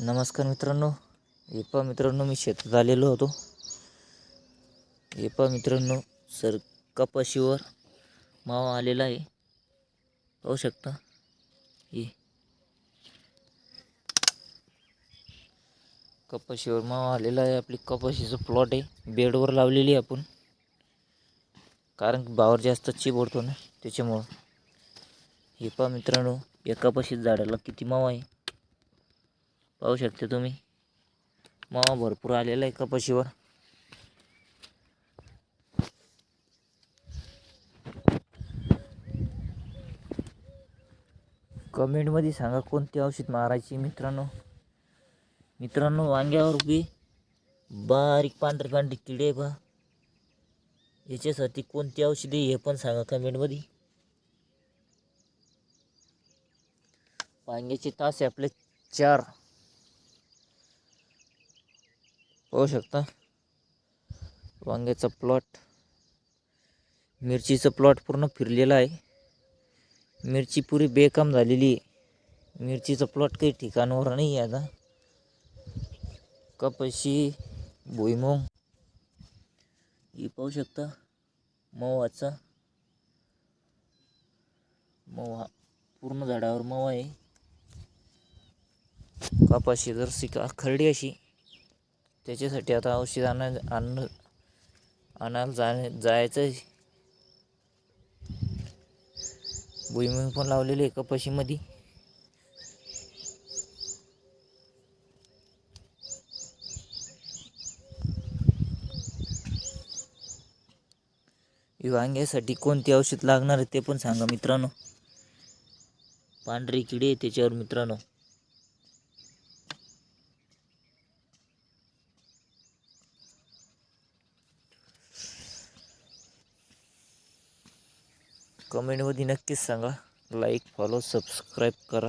नमस्कार मित्रांनो. एपा मित्रांनो मी शेतात आलेलो होतो. एपा मित्रांनो सर कपाशीवर मावा आलेला आहे. पाहू शकता. हे. कपाशीवर मावा आलेला आहे. आपली कपाशीचं प्लॉट आहे. बेडवर लावलेली आहे आपण. कारण की भावर जास्त चिबडतो ना त्याच्यामुळं. हे पा मित्रांनो या कपाशीत झाडाला किती मावा आहे? पाहू शकते तुम्ही. मावा भरपूर आलेला आहे कपाशीवर. कमेंटमध्ये सांगा कोणते औषध मारायची मित्रांनो. मित्रांनो वांग्यावर बी बारीक पांढरे पांढरे किडे बा. याच्यासाठी कोणती औषधे हे पण सांगा कमेंटमध्ये वांग्याचे तास आहे आपले चार. पाहू शकता. वांग्याचा प्लॉट मिरचीचं प्लॉट पूर्ण फिरलेला आहे. मिरची पुरी बेकाम झालेली आहे. मिरचीचं प्लॉट काही ठिकाणावर नाही आहे आता. कपाशी भुईमुंग. ही पाहू शकता मवाचा. मवा पूर्ण झाडावर मवा आहे. कपाशी जर सिका खरडी अशी. त्याच्यासाठी आता औषध आणा आण आणायला जाणे जायचं आहे पण लावलेली आहे कपाशीमध्ये. वांग्यासाठी कोणते औषध लागणार आहे ते पण सांगा मित्रांनो. पांढरी किडे त्याच्यावर मित्रांनो. कमेंटमध्ये नक्कीच सांगा. लाईक फॉलो सबस्क्राईब करा.